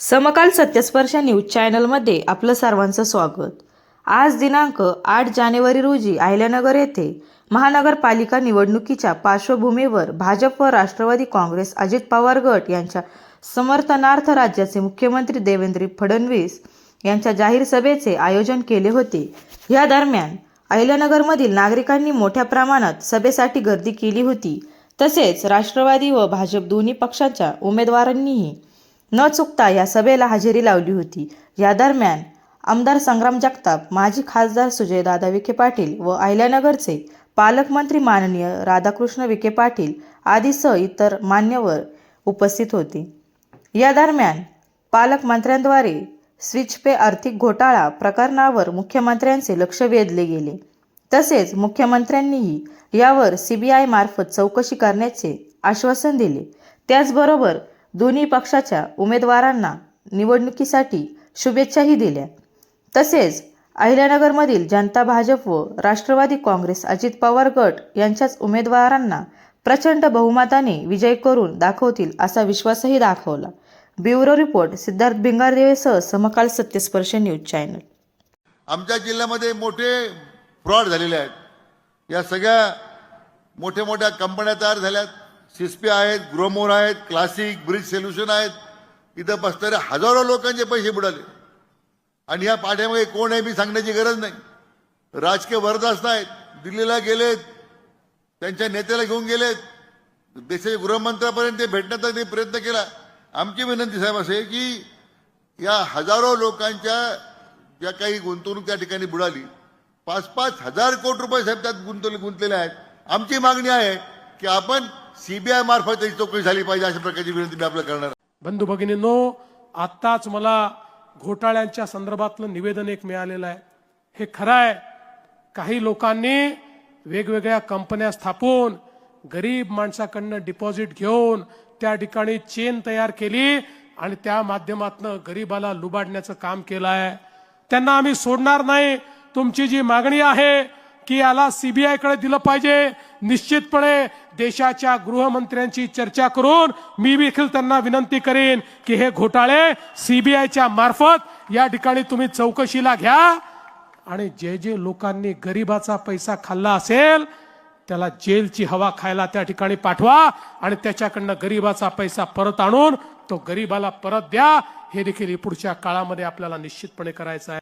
समकाल Satyasparsh news चॅनलमध्ये आपलं सर्वांचं स्वागत. आज दिनांक आठ जानेवारी रोजी अहिल्यानगर येथे महानगरपालिका निवडणुकीच्या पार्श्वभूमीवर भाजप व राष्ट्रवादी काँग्रेस अजित पवार गट यांच्या समर्थनार्थ राज्याचे मुख्यमंत्री देवेंद्र फडणवीस यांच्या जाहीर सभेचे आयोजन केले होते. या दरम्यान अहिल्यानगरमधील नागरिकांनी मोठ्या प्रमाणात सभेसाठी गर्दी केली होती. तसेच राष्ट्रवादी व भाजप दोन्ही पक्षांच्या उमेदवारांनीही न चुकता या सभेला हजेरी लावली होती. या दरम्यान आमदार संग्राम जगताप माजी खासदार सुजयदादा विखे पाटील व अहिल्यानगरचे पालकमंत्री माननीय राधाकृष्ण विखे पाटील आदीसह इतर मान्यवर उपस्थित होते. या दरम्यान पालकमंत्र्यांद्वारे स्विच पे आर्थिक घोटाळा प्रकरणावर मुख्यमंत्र्यांचे लक्ष वेधले गेले. तसेच मुख्यमंत्र्यांनीही यावर सीबीआय मार्फत चौकशी करण्याचे आश्वासन दिले. त्याचबरोबर दोन्ही पक्षाच्या उमेदवारांना निवडणुकीसाठी शुभेच्छाही दिल्या. तसेच अहिल्यानगरमधील जनता भाजप व राष्ट्रवादी काँग्रेस अजित पवार गट यांच्याच उमेदवारांना प्रचंड बहुमताने विजय करून दाखवतील असा विश्वासही दाखवला. ब्युरो रिपोर्ट सिद्धार्थ भिंगारदेवेसह समकाल सत्यस्पर्श न्यूज चॅनल. आमच्या जिल्ह्यामध्ये मोठे फ्रॉड झालेले आहेत. या सगळ्या मोठ्या मोठ्या कंपन्या तयार झाल्यात. सिस्पे आहेत ग्रोमोर आहेत क्लासिक ब्रिज सोल्युशन आहेत. इथं बसणाऱ्या हजारो लोकांचे पैसे बुडाले. आणि या पाठ्यामध्ये कोण आहे मी सांगण्याची गरज नाही. राजकीय वरदास्त आहेत दिल्लीला गेलेत. त्यांच्या नेत्याला घेऊन गेलेत. देशाच्या गृहमंत्र्यापर्यंत ते भेटण्याचा ते प्रयत्न केला. आमची विनंती साहेब असे की या हजारो लोकांच्या ज्या काही गुंतवणूक त्या ठिकाणी बुडाली पाच पाच हजार कोटी रुपये साहेब त्यात गुंतवले गुंतलेले आहेत. आमची मागणी आहे की आपण सीबीआय मार्फत त्याची चौकशी झाली पाहिजे अशा प्रकारची विनंती मी आपल्याला करणार बंधू भगिनींनो आत्ताच मला घोटाळ्यांच्या संदर्भातलं निवेदन एक मिळालेलं आहे. हे खरं आहे. काही लोकांनी वेगवेगळ्या कंपन्या स्थापून गरीब माणसाकडनं डिपॉझिट घेऊन त्या ठिकाणी चेन तयार केली आणि त्या माध्यमातनं गरीबाला लुबाडण्याचं काम केलं आहे. त्यांना आम्ही सोडणार नाही. तुमची जी मागणी आहे की याला सीबीआयकडे दिलं पाहिजे निश्चितपणे देशाच्या गृहमंत्र्यांची चर्चा करून मी देखील त्यांना विनंती करेन की हे घोटाळे सीबीआयच्या मार्फत या ठिकाणी तुम्ही चौकशीला घ्या. आणि जे जे लोकांनी गरिबाचा पैसा खाल्ला असेल त्याला जेलची हवा खायला त्या ठिकाणी पाठवा आणि त्याच्याकडनं गरिबाचा पैसा परत आणून तो गरिबाला परत द्या. हे देखील पुढच्या काळामध्ये आपल्याला निश्चितपणे करायचं आहे.